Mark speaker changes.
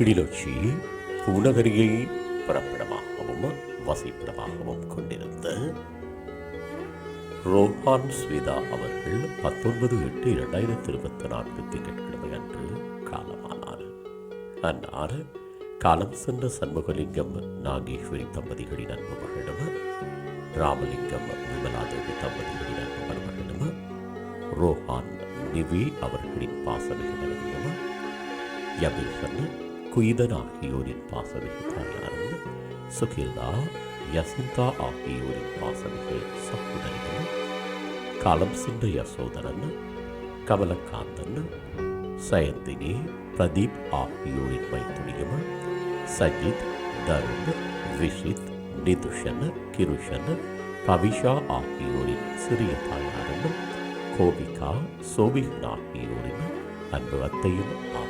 Speaker 1: கிளிநொச்சி பூநகரியை பிறப்பிடமாகவும் வசிப்பிடமாகவும் கொண்டிருந்த ரோஹான் ஸ்வேதா அவர்கள் பத்தொன்பது எட்டு இரண்டாயிரத்தி இருபத்தி நான்கு திங்கட்கிழமை அன்று காலமானார். அன்னார் காலம் சென்ற சண்முகலிங்கம் நாகேஸ்வரி தம்பதிகளின் அன்பு மகளிடம் ராமலிங்கம் விமலாதேவி தம்பதிகளின் அன்பு மருமகளிடம் ரோஹான் நிவி அவர்களின் பாசமிகு மனைவியும் யபில்சன் குயிதன் ஆகியோரின் பாசமிகு தாயாரும் சுகில்தா யசிந்தா ஆகியோரின் பாசமிகு சகோதரிகள் காலம் சென்ற யசோதரன் கமலகாந்தன் சயந்தினி பிரதீப் ஆகியோரின் மைத்துனியும் சஜித் தருண் விஷித் நிதுஷன் கிருஷன் பவிஷா ஆகியோரின் சிறிய தாயாரும் கோபிகா சோபிகன் ஆகியோரின் அன்பு அத்தையும் ஆகும்